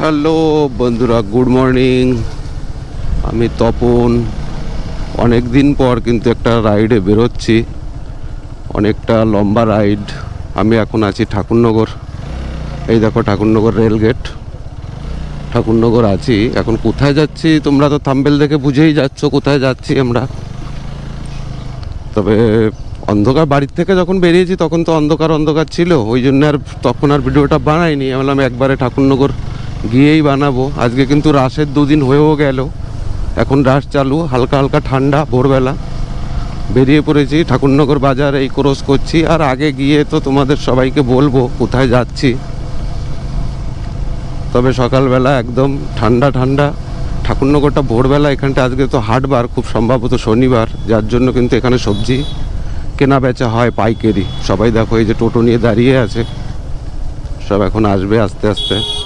Hello বন্ধুরা, good morning. আমি তপন। অনেক দিন পর কিন্তু একটা রাইডে বেরোচ্ছি। অনেকটা লম্বা রাইড। আমি এখন আছি ঠাকুরনগর। এই দেখো ঠাকুরনগর রেলগেট ঠাকুরনগর আছি। এখন কোথায় যাচ্ছি তোমরা তো থাম্বেল দেখে বুঝেই যাচ্ছ কোথায় যাচ্ছি আমরা। তবে অন্ধকার বাড়ির থেকে যখন বেরিয়েছি তখন তো অন্ধকার অন্ধকার ছিল। ওই জন্য আর তখন আর ভিডিওটা বানাইনি। আমি একবারে ঠাকুরনগর গিয়েই বানাবো। আজকে কিন্তু রাসের দুদিন হয়েও গেল। এখন রাস চালু, হালকা হালকা ঠান্ডা, ভোরবেলা। বেরিয়ে পড়েছি, ঠাকুরনগর বাজার এই ক্রস করছি। আর আগে গিয়ে তো তোমাদের সবাইকে বলব কোথায় যাচ্ছি। তবে সকালবেলা একদম ঠান্ডা ঠান্ডা। ঠাকুরনগরটা ভোরবেলা, এখানটা আজকে তো হাটবার, খুব সম্ভবত শনিবার। যার জন্য কিন্তু এখানে সবজি কেনা বেচা হয়, পাইকারি। সবাই দেখো এই যে টোটো নিয়ে দাঁড়িয়ে আছে। সব এখন আসবে আস্তে আস্তে।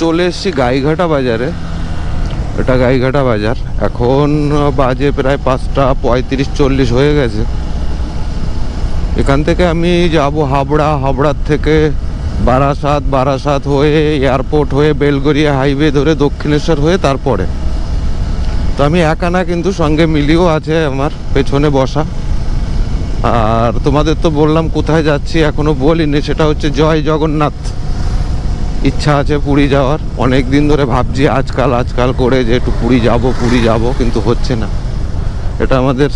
চলে এসেছি গাইঘাটা বাজারে। এটা গাইঘাটা বাজার। এখন বাজে প্রায় পাঁচটা পঁয়ত্রিশ চল্লিশ হয়ে গেছে। এখান থেকে আমি যাব হাবড়া। হাবড়ার থেকে বারাসাত। বারাসাত হয়ে এয়ারপোর্ট হয়ে বেলগড়িয়া হাইওয়ে ধরে দক্ষিণেশ্বর হয়ে তারপরে। তো আমি একা না, কিন্তু সঙ্গে মিলিও আছে আমার, পেছনে বসা। আর তোমাদের তো বললাম কোথায় যাচ্ছি এখনও বলিনি, সেটা হচ্ছে জয় জগন্নাথ। ইচ্ছা আছে পুরী যাওয়ার। অনেক দিন ধরে ভাবছি আজকাল আজকাল করে যে একটু পুরী যাব পুরী যাব, কিন্তু হচ্ছে না। এটা আমাদের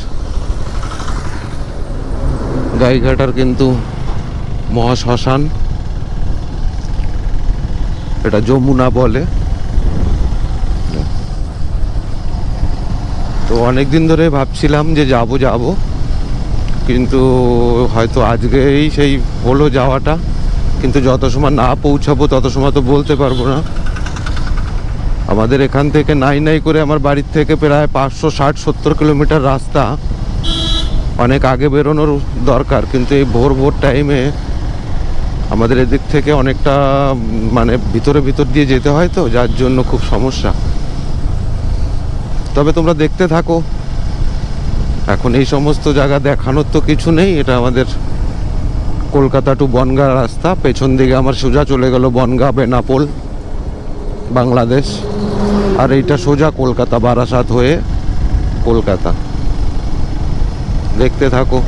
গাইঘাটার কিন্তু মহাশ্মশান। এটা যমুনা বলে। তো অনেক দিন ধরে ভাবছিলাম যে যাব যাব। কিন্তু হয়তো আজকেই সেই হলো যাওয়াটা। কিন্তু যত সময় না পৌঁছাবো, তত সময় তো বলতে পারব না। আমাদের এখান থেকে নাই নাই করে আমার বাড়ির থেকে প্রায় পাঁচশো, ষাট, সত্তর কিলোমিটার রাস্তা। অনেক আগে বেরোনোর দরকার, কিন্তু এই ভোর ভোর টাইমে আমাদের এদিক থেকে অনেকটা মানে ভিতরে ভিতর দিয়ে যেতে হয় তো, যার জন্য খুব সমস্যা। তবে তোমরা দেখতে থাকো। এখন এই সমস্ত জায়গা দেখানোর তো কিছু নেই, এটা আমাদের কলকাতা টু বনগাঁ রাস্তা, পেছন দিকে আমার সোজা চলে গেল বনগাঁ, বেনাপোল, বাংলাদেশ। আর এইটা সোজা কলকাতা, বারাসাত হয়ে কলকাতা। দেখতে থাকো।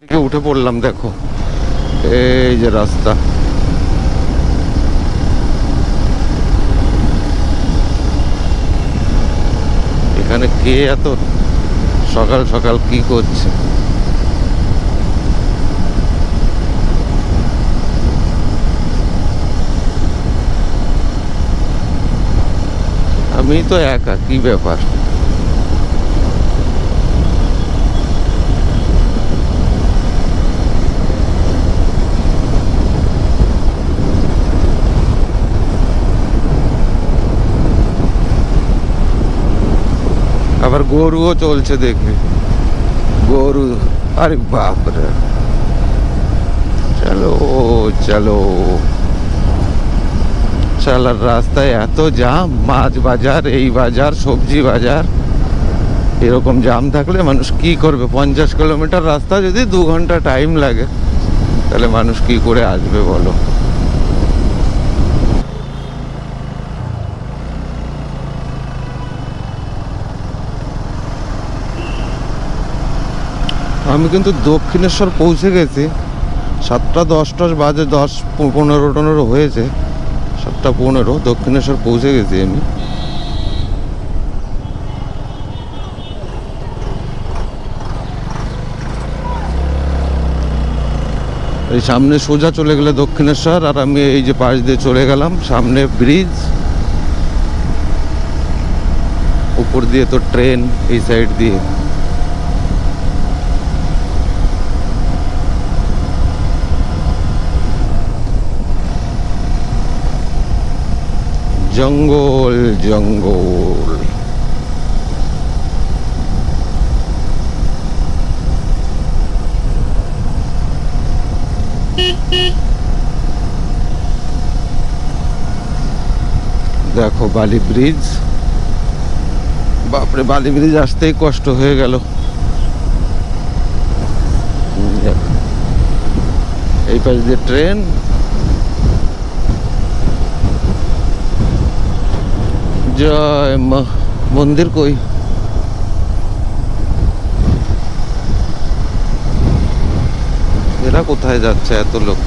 দিকে উঠে পড়লাম, দেখো। এই যে রাস্তা। এখানে কে এত সকাল সকাল কি করছে? আমি তো একা কি ব্যাপার আবার গরুও চলছে দেখে গরু আরে বাপরে চলো চলো চালার রাস্তায় এত জাম, মাছ বাজার, এই বাজার, সবজি বাজার, এরকম জাম থাকলে মানুষ কি করবে? পঞ্চাশ কিলোমিটার রাস্তা যদি দু ঘণ্টা টাইম লাগে, তাহলে মানুষ কি করে আসবে বলো? আমি কিন্তু দক্ষিণেশ্বর পৌঁছে গেছি। সাতটা দশটা বাজে, দশ পনেরো টনেরো হয়েছে। সাতটা পনেরো, দক্ষিণেশ্বর পৌঁছে গেছি আমি। এই সামনে সোজা চলে গেলে দক্ষিণেশ্বর, আর আমি এই যে পাশ দিয়ে চলে গেলাম, সামনে ব্রিজ। উপর দিয়ে তো ট্রেন এই সাইড দিয়ে। জঙ্গল জঙ্গল। দেখো বালি ব্রিজ। বাপরে, বালি ব্রিজ আসতেই কষ্ট হয়ে গেল। এই পাশ দিয়ে ট্রেন জয় মা মন্দির কই? এরা কোথায় যাচ্ছে? এত লোক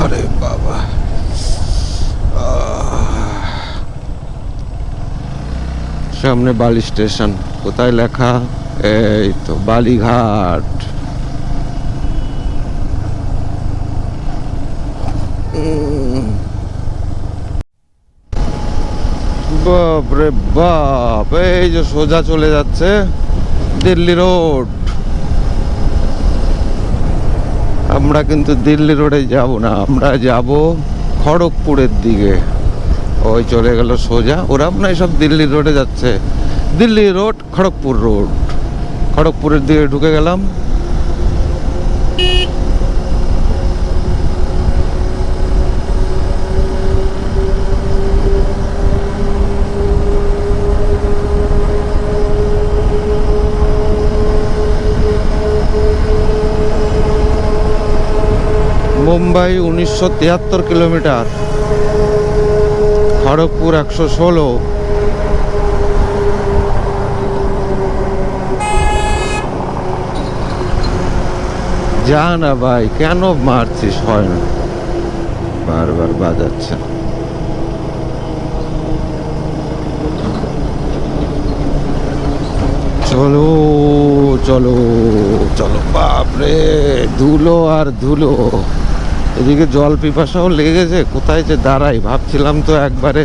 আরে বাবা আহ। সামনে বালি স্টেশন। কোথায় লেখা? এই তো, বালিঘাট। উম। বাপ রে বাপ, এই যে সোজা চলে যাচ্ছে দিল্লি রোড। আমরা কিন্তু দিল্লি রোডে যাব না, আমরা যাব খড়গপুরের দিকে। ওই চলে গেল সোজা। ওরা না সব দিল্লি রোডে যাচ্ছে। Delhi road, Kharagpur road. খড়গপুরের দিকে ঢুকে গেলাম। মুম্বাই উনিশশো তিয়াত্তর কিলোমিটার। খড়গপুর একশো ষোলো। যা না ভাই, কেন মারছিস? হয় না। বারবার বাজাচ্ছে। চলো চলো চলো, বাপরে, ধুলো আর ধুলো। এদিকে জল পিপাসাও লেগেছে কোথায় যে দাঁড়াই? ভাবছিলাম তো একবারে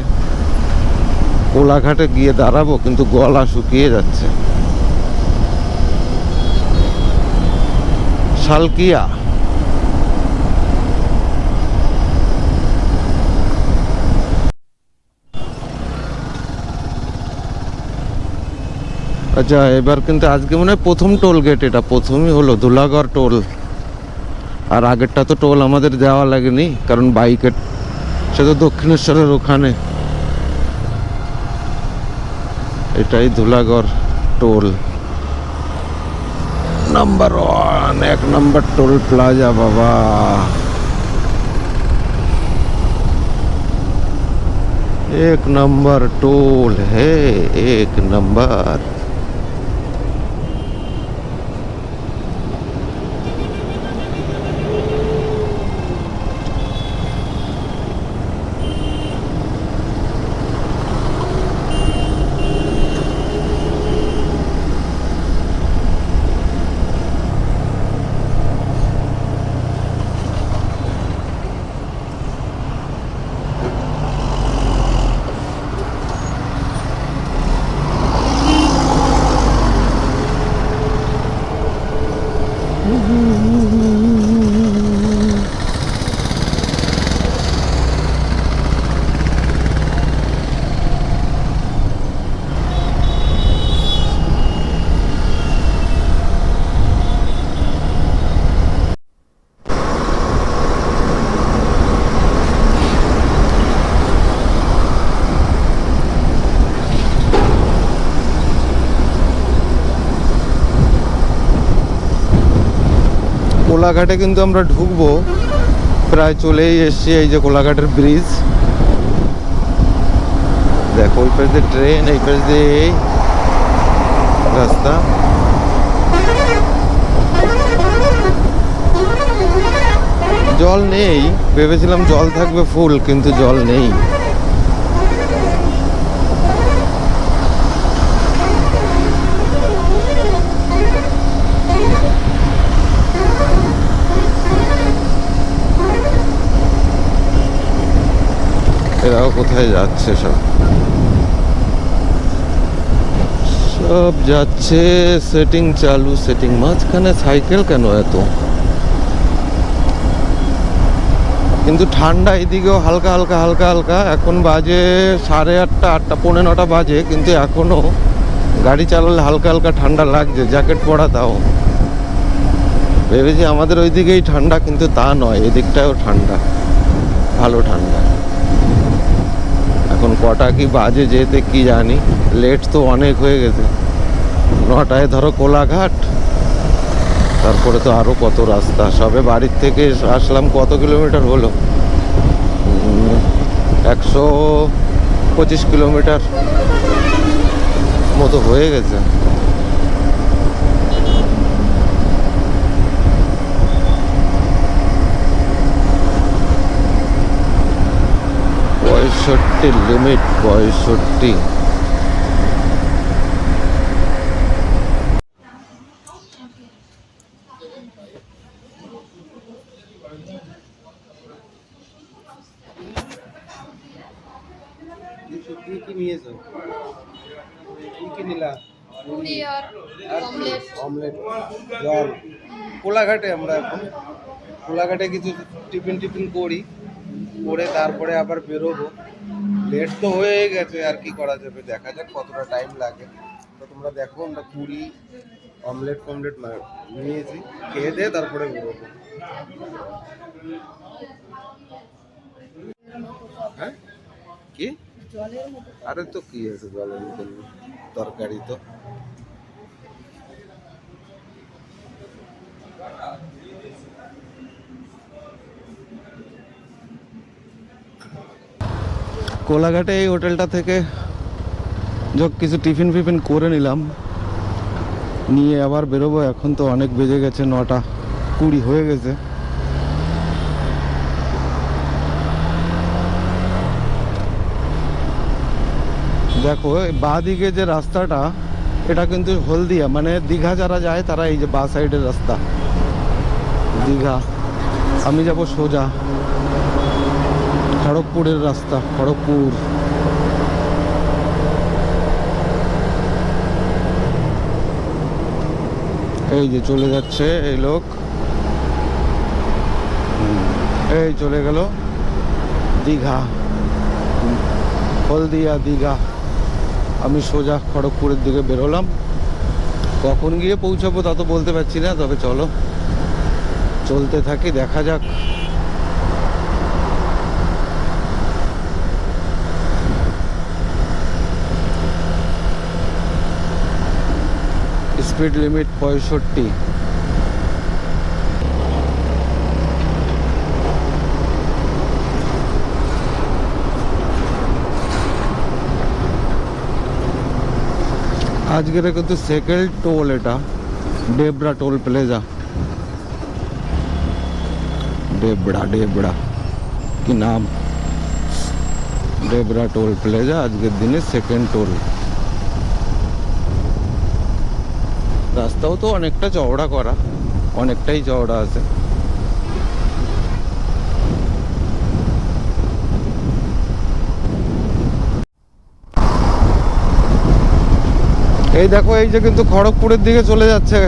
কোলাঘাটে গিয়ে দাঁড়াবো, কিন্তু গলা শুকিয়ে যাচ্ছে। শালকিয়া। আচ্ছা এবার কিন্তু আজকে মনে হয় প্রথম টোল গেট এটা, প্রথমই হলো ধুলাগড় টোল। আর আগেরটা তো টোল আমাদের দেওয়া লাগেনি কারণ বাইকের সে তো দক্ষিণেশ্বরের ওখানে এটাই ধুলাগড় টোল নাম্বার ওয়ান এক নাম্বার টোল প্লাজা বাবা एक नंबर टोल है एक नंबर কোলাঘাটে কিন্তু আমরা ঢুকবো। প্রায় চলেই এসছি এই যে কোলাঘাটের ব্রিজ দেখো ওই পাশ দিয়ে ট্রেন এই পাশ দিয়ে এই রাস্তা। জল নেই, ভেবেছিলাম জল থাকবে ফুল কিন্তু জল নেই। এরাও কোথায় যাচ্ছে সব? সব যাচ্ছে সেটিং চালু সেটিং মাঝখানে সাইকেল কেন এত? কিন্তু ঠান্ডা এদিকেও হালকা হালকা হালকা হালকা। এখন বাজে সাড়ে আটটা আটটা, পৌনে নটা বাজে, কিন্তু এখনও গাড়ি চালালে হালকা হালকা ঠান্ডা লাগছে জ্যাকেট পরা তাও। ভেবেছি আমাদের ওই দিকেই ঠান্ডা, কিন্তু তা নয়, এদিকটাও ঠান্ডা, ভালো ঠান্ডা। এখন কটা কি বাজে যেতে কি জানি। লেট তো অনেক হয়ে গেছে। নটায় ধরো কোলাঘাট। তারপরে তো আরও কত রাস্তা। সবে বাড়ির থেকে আসলাম কত কিলোমিটার হলো? একশো পঁচিশ কিলোমিটার মতো হয়ে গেছে। পঁয়ষট্টি লিমিট পঁয়ষট্টি। জল। কোলাঘাটে আমরা এখন কোলাঘাটে কিছু টিফিন টিফিন করি করে তারপরে আবার বেরোবো। লেট তো হয়ে গেছে আর কি করা যাবে? দেখা যাক কতটা টাইম লাগে। তো তোমরা দেখো আমরা পুরি অমলেট ফমলেট নিয়েছি। খেয়ে দিয়ে তারপরে বেরোবো। হ্যাঁ? কি? আরে তো কি আছে জলের মতন তরকারি তো। কোলাঘাটে এই হোটেলটা থেকে যোগ কিছু টিফিন ফিফিন করে নিলাম। নিয়ে আবার বেরোবো। এখন তো অনেক বেজে গেছে, নটা কুড়ি হয়ে গেছে। দেখো বাঁ দিকে যে রাস্তাটা, এটা কিন্তু হলদিয়া মানে দীঘা যারা যায়, তারা এই যে বাঁ সাইডের রাস্তা। দীঘা। আমি যাব সোজা। খড়গপুরের রাস্তা, খড়গপুর। এই যে চলে যাচ্ছে এই লোক। এই চলে গেল দীঘা। হলদিয়া, দীঘা। আমি সোজা খড়গপুরের দিকে বেরোলাম। কখন গিয়ে পৌঁছাবো তা তো বলতে পারছি না, তবে চলো। চলতে থাকি, দেখা যাক। স্পিড লিমিট পঁয়ষট্টি আজকের কিন্তু সেকেন্ড টোল এটা ডেবরা টোল প্লেজা ডেবড়া ডেবড়া কি নাম ডেবরা টোল প্লেজা আজকের দিনে সেকেন্ড টোল রাস্তাও তো অনেকটা চওড়া করা, অনেকটাই চওড়া আছে। এই দেখো, এই যে কিন্তু খড়গপুরের দিকে চলে যাচ্ছে।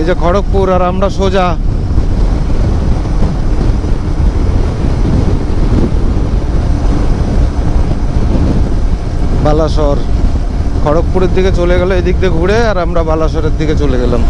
এই যে খড়গপুর আর আমরা সোজা। বালাসর। খড়গপুরের দিকে চলে গেল এদিক দিয়ে ঘুরে আর আমরা বালাসরের দিকে চলে গেলাম।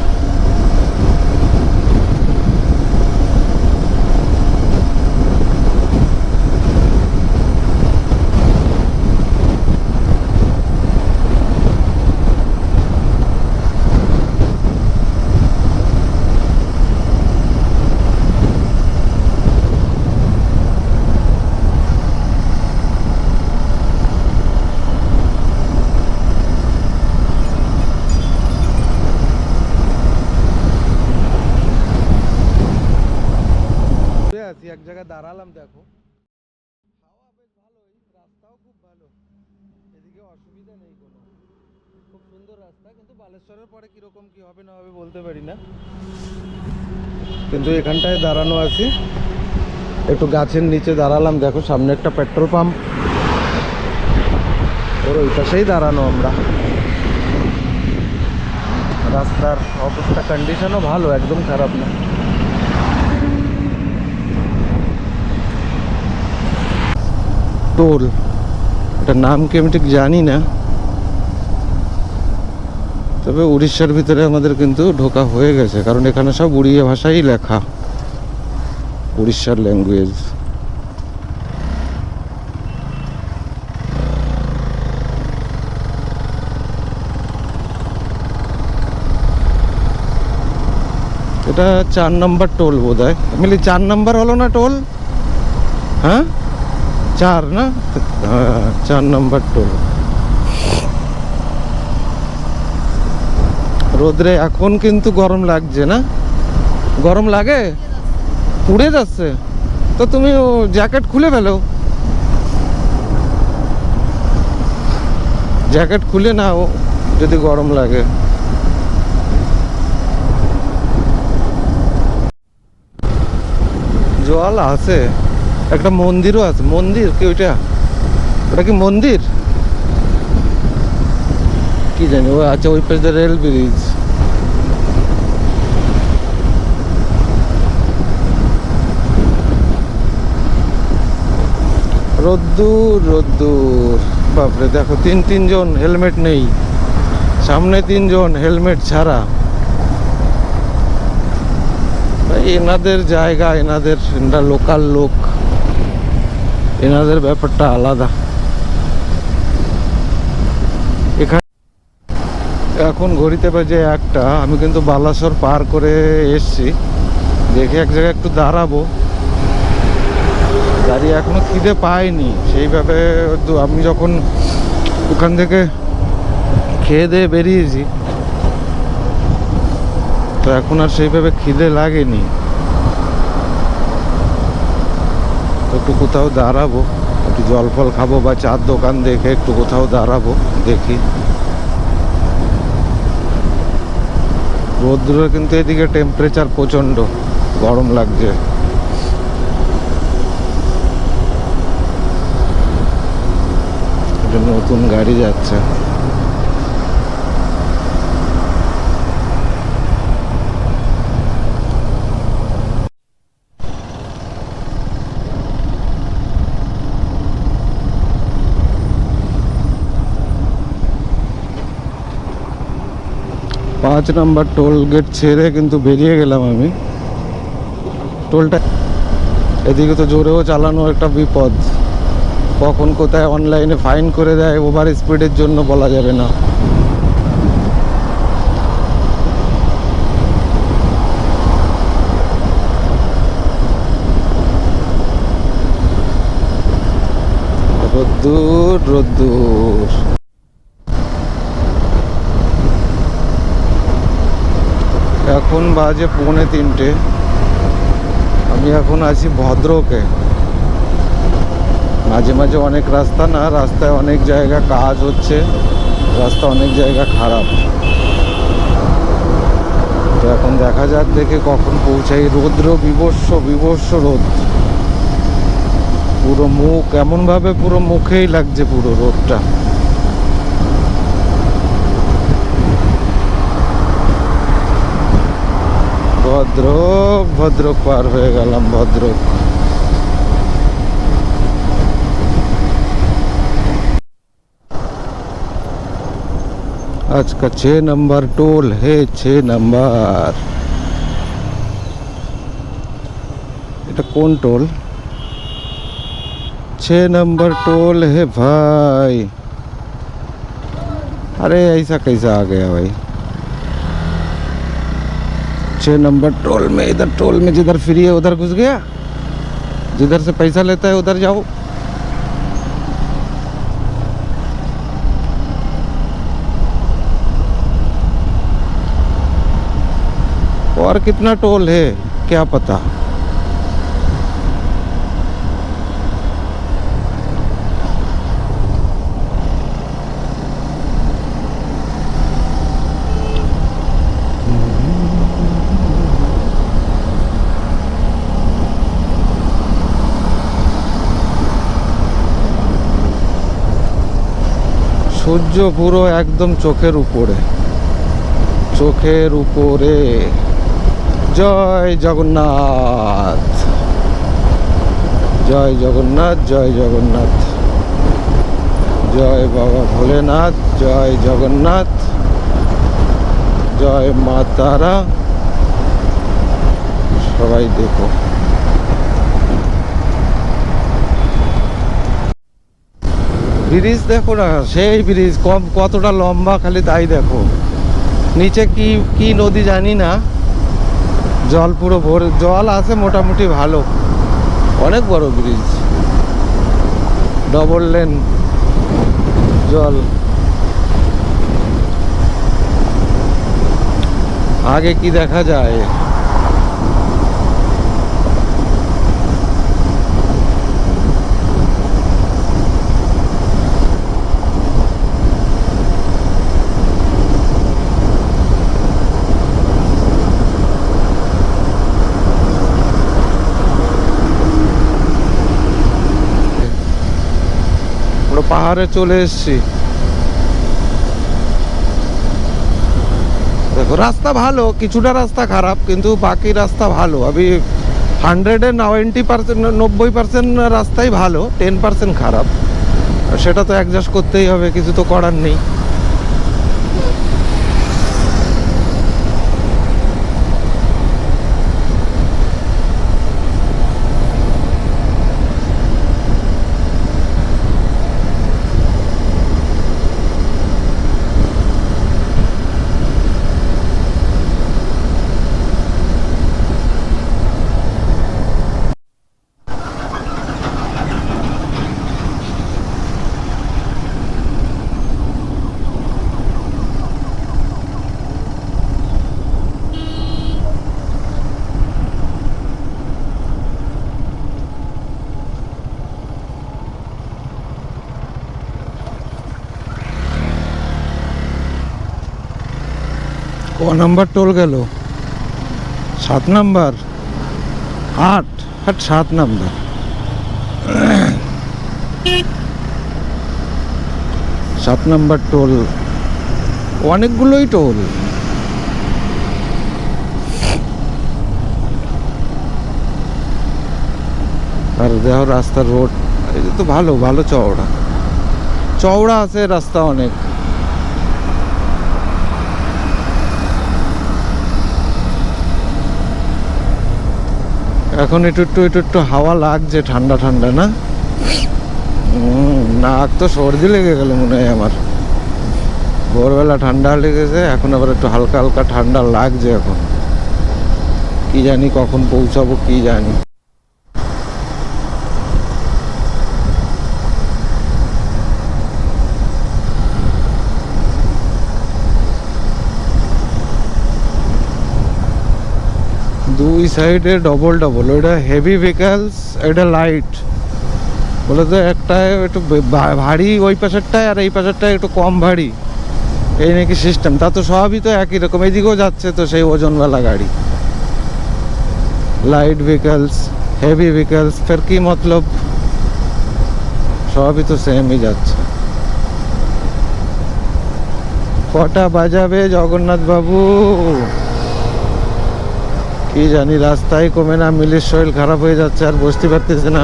হবে না হবে বলতে পারি না। কিন্তু এখানটায় দাঁড়ানো আছি। একটু গাছের নিচে দাঁড়ালাম, দেখো সামনে একটা পেট্রোল পাম্প। ওর ওই পাশেই দাঁড়ানো আমরা। রাস্তার অবস্থা কন্ডিশনও ভালো, একদম খারাপ না। টোল, এটার নাম কি আমি ঠিক জানি না। তবে উড়িষ্যার ভিতরে আমাদের কিন্তু ঢোকা হয়ে গেছে, কারণ এখানে সব উড়িয়া ভাষাই লেখা, উড়িষ্যার ল্যাঙ্গুয়েজ এটা চার নম্বর টোল বোধ হয় মিলি চার নম্বর হলো না টোল? হ্যাঁ? চার না? হ্যাঁ চার নম্বর টোল। রোদ্রে এখন কিন্তু গরম লাগছে না? গরম লাগে? পুড়ে যাচ্ছে। তো তুমি ও জ্যাকেট খুলে ফেলো। জ্যাকেট খুলে নাও, যদি গরম লাগে। জল আছে। একটা মন্দিরও আছে। মন্দির কি ওইটা? ওটা কি মন্দির? কি জানি ও আচ্ছা ওই পাশে রেল ব্রিজ। রোদ্দুর রোদ্দুর। বাপরে, দেখো, তিন, তিনজন হেলমেট নেই। সামনে তিনজন হেলমেট ছাড়া। এনাদের জায়গা, এনাদের লোকাল লোক। এনাদের ব্যাপারটা আলাদা এখানে এখন ঘড়িতে বাজে একটা, আমি কিন্তু বালাসর পার করে এসছি। দেখে এক জায়গায় একটু দাঁড়াবো। দাঁড়িয়ে এখনও খিদে পাইনি সেইভাবে আমি যখন ওখান থেকে খেয়ে দিয়ে বেরিয়েছি, তো এখন আর সেইভাবে খিদে লাগেনি। একটু কোথাও দাঁড়াবো, একটু জল ফল খাব বা চার দোকান দেখে একটু কোথাও দাঁড়াবো, দেখি। রোদ্র কিন্তু এদিকে টেম্পারেচার প্রচণ্ড গরম লাগছে। নতুন গাড়ি যাচ্ছে। পাঁচ নাম্বার টোল গেট ছেড়ে কিন্তু বেরিয়ে গেলাম আমি। টোলটা এদিকে তো জোরেও চালানো একটা বিপদ। কখন কোথায় অনলাইনে ফাইন করে দেয় ওভার স্পিডের জন্য বলা যাবে না। রোদ্দুর রোদ্দুর। এখন বাজে পৌনে তিনটে। আমি এখন আছি ভদ্রকে। মাঝে মাঝে অনেক রাস্তা না, রাস্তায় অনেক জায়গা কাজ হচ্ছে, রাস্তা অনেক জায়গা খারাপ। তো এখন দেখা যাক, দেখে কখন পৌঁছাই। রৌদ্র বিবস্ব বিবস্ব রোদ। পুরো মুখ, এমনভাবে পুরো মুখেই লাগছে পুরো রোদটা। ভদ্রক ভদ্রক পার হয়ে গেলাম ভদ্রক आज का छः नंबर टोल है छः नंबर এটা কোন টোল छः नंबर टोल है भाई अरे ऐसा कैसा आ गया भाई छः नंबर टोल में, इधर टोल में जिधर फ्री है, उधर घुस गया। जिधर से पैसा लेता है, उधर जाओ। और कितना टोल है, क्या पता? সূর্য পুরো একদম চোখের উপরে। চোখের উপরে। জয় জগন্নাথ। জয় জগন্নাথ জয় জগন্নাথ। জয় বাবা ভোলেনাথ, জয় জগন্নাথ। জয় মা তারা। সবাই দেখো। ব্রিজ দেখো না, সেই ব্রিজ, কম, কতটা লম্বা খালি তাই দেখো। নিচে কি কি নদী জানি না, জল পুরো ভরে, জল আছে মোটামুটি ভালো। অনেক বড় ব্রিজ। ডবল লেন জল। আগে কি দেখা যায়? পাহাড়ে চলে এসছি। দেখো, রাস্তা ভালো, কিছুটা রাস্তা খারাপ, কিন্তু বাকি রাস্তা ভালো। আমি হান্ড্রেডে নাইনটি পার্সেন্ট নব্বই পার্সেন্ট রাস্তাই ভালো টেন পার্সেন্ট খারাপ। সেটা তো অ্যাডজাস্ট করতেই হবে, কিছু তো করার নেই। নাম্বার টোল গেল। সাত নাম্বার। আট আট, সাত নাম্বার। সাত নাম্বার টোল। অনেকগুলোই টোল। আর দেখো রাস্তার রোড এটা তো ভালো ভালো চওড়া। চওড়া আছে রাস্তা অনেক। এখন একটু একটু একটু একটু হাওয়া লাগছে, ঠান্ডা ঠান্ডা, না? নাক তো সর্দি লেগে গেল মনে হয় আমার। ভোরবেলা ঠান্ডা লেগেছে, এখন আবার একটু হালকা হালকা ঠান্ডা লাগছে এখন। কি জানি কখন পৌঁছাবো, কি জানি। দুই সাইডে ডবল ডবল ওটা হেভি ভেহিকালস এটা লাইট বলে তো একটা একটু ভারী ওই পাশেরটায় আর এই পাশেরটায় একটু কম ভারী। এই নাকি সিস্টেম তা তো সবই তো একই রকম, এদিকেও যাচ্ছে তো সেই ওজনওয়ালা গাড়ি। লাইট ভেহিকালস হেভি ভেহিকালস ফের কি মতলব? সবই তো সেমই যাচ্ছে। কটা বাজাবে জগন্নাথ বাবু কি জানি, রাস্তায় কমে না, মিলের শরীর খারাপ হয়ে যাচ্ছে, আর বসতে পারতেছে না।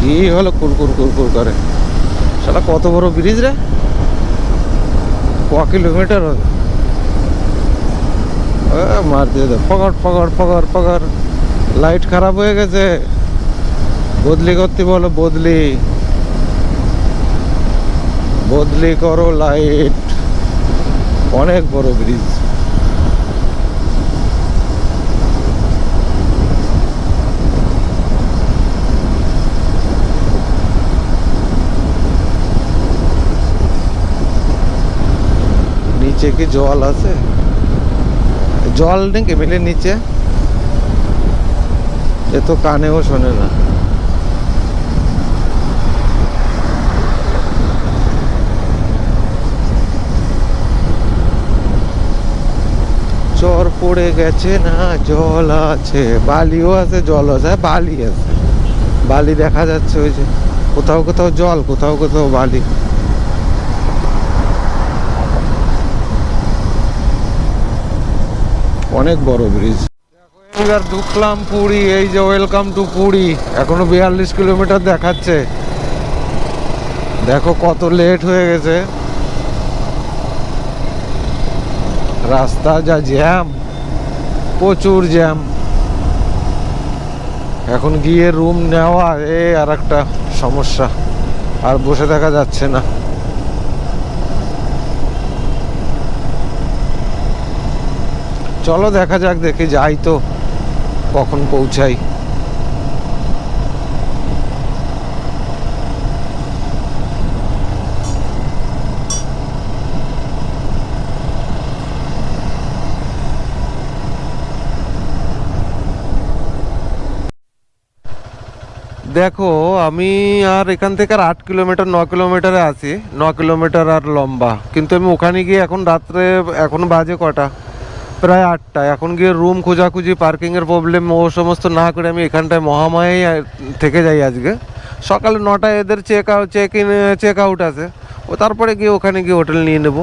কি হলো কুরকুর কুরকুর করে? সেটা কত বড় ব্রিজ রে? ক কিলোমিটার হবে? মার দিয়ে দে। পকড় পকড় পকড় পকড় লাইট খারাপ হয়ে গেছে। বদলি করতে বলো, বদলি। বদলি করো লাইট। অনেক বড় ব্রিজ। নিচে কি জল আছে? জল নেই, কেবিলের নিচে। এ তো কানেও শোনে না। চর পড়ে গেছে না, জল আছে। বালিও আছে, জল আছে হ্যাঁ, বালি আছে। বালি দেখা যাচ্ছে ওই যে। কোথাও কোথাও জল, কোথাও কোথাও বালি। অনেক বড় ব্রিজ এবার ঢুকলাম পুরী, এই যে ওয়েলকাম টু পুরী। এখনও বিয়াল্লিশ কিলোমিটার দেখাচ্ছে। দেখো কত লেট হয়ে গেছে। রাস্তা যা জ্যাম প্রচুর জ্যাম এখন গিয়ে রুম নেওয়া এ আর একটা সমস্যা। আর বসে থাকা যাচ্ছে না। চলো দেখা যাক, দেখে যাই তো কখন পৌঁছাই। দেখো, আমি আর এখান থেকে আর আট কিলোমিটার, ন কিলোমিটারে আছি। ন কিলোমিটার আর লম্বা। কিন্তু আমি ওখানে গিয়ে এখন রাত্রে, এখন বাজে কটা? প্রায় আটটা। এখন গিয়ে রুম খোঁজাখুঁজি পার্কিংয়ের প্রবলেম ও সমস্ত না করে আমি এখানটায় মহামায়াই থেকে যাই আজকে। সকালে নটায় এদের check out check in check out আছে। ও তারপরে গিয়ে ওখানে গিয়ে হোটেল নিয়ে নেব।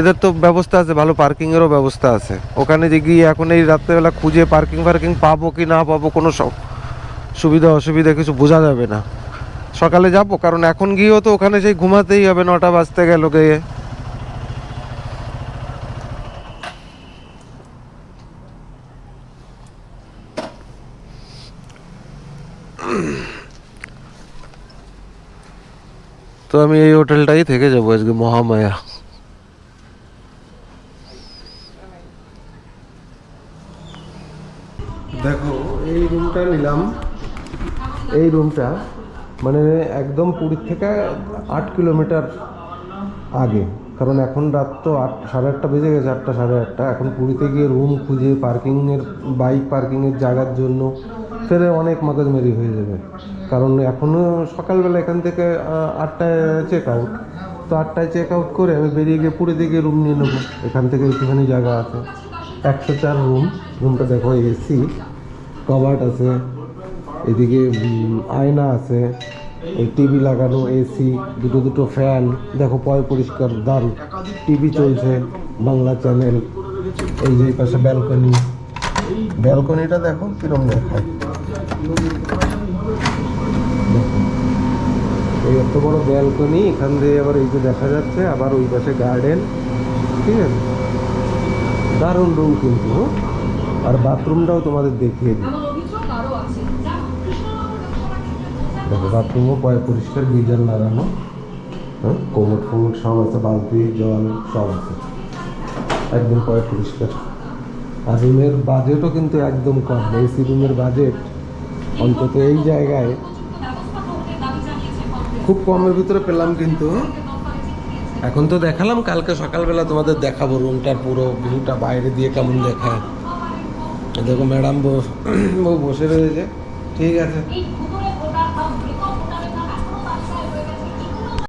এদের তো ব্যবস্থা আছে, ভালো পার্কিংয়েরও ব্যবস্থা আছে। ওখানে যে গিয়ে এখন এই রাত্রেবেলা খুঁজে পার্কিং ফার্কিং পাবো কি না পাবো, কোনো সব সুবিধা অসুবিধা কিছু বোঝা যাবে না। সকালে যাব, কারণ এখন গিয়েও তো ওখানে সেই ঘুমাতেই হবে, নটা বাজতে গেল গিয়ে। তো আমি এই হোটেলটাই থেকে যাব আজকে, মহামায়া। দেখো, এই রুমটা নিলাম। এই রুমটা মানে একদম পুরীর থেকে আট কিলোমিটার আগে। কারণ এখন রাত তো আট, সাড়ে আটটা বেজে গেছে, আটটা সাড়ে আটটা। এখন পুরীতে গিয়ে রুম খুঁজে পার্কিংয়ের বাইক পার্কিংয়ের জায়গার জন্য ফেরে অনেক মাগজমেরি হয়ে যাবে। কারণ এখনও সকালবেলা এখান থেকে আটটায় চেক আউট তো আটটায় চেক আউট করে আমি বেরিয়ে গিয়ে পুরীতে দিকে রুম নিয়ে নেব। এখান থেকে একটুখানি জায়গা আছে। একশো চার রুম রুমটা দেখো এসি কভার্ট আছে। এদিকে আয়না আছে। এই টিভি লাগানো এসি দুটো দুটো ফ্যান দেখো পয় পরিষ্কার, দারুণ। টিভি চলছে, বাংলা চ্যানেল এই যে পাশে ব্যালকনি ব্যালকনিটা দেখো কিরম দেখায়। দেখো। এই এত বড় ব্যালকনি এখান দিয়ে আবার এই যে দেখা যাচ্ছে আবার ওই পাশে গার্ডেন ঠিক আছে? দারুণ রুম কিন্তু হ্যাঁ? আর বাথরুমটাও তোমাদের দেখিয়ে দিই। দেখো বাথরুমও পয় পরিষ্কার গিজার লাগানো হ্যাঁ? কোমট ফোমট সব আছে বালতি জল সব আছে। একদম পয় পরিষ্কার। আর রুমের বাজেটও কিন্তু একদম কম। এসি রুমের বাজেট অন্তত এই জায়গায় খুব কমের ভিতরে পেলাম কিন্তু? এখন তো দেখালাম, কালকে সকালবেলা তোমাদের দেখাবো রুমটার পুরো ভিউটা বাইরে দিয়ে কেমন দেখায়। দেখো ম্যাডাম বউ বসে রয়েছে। ঠিক আছে।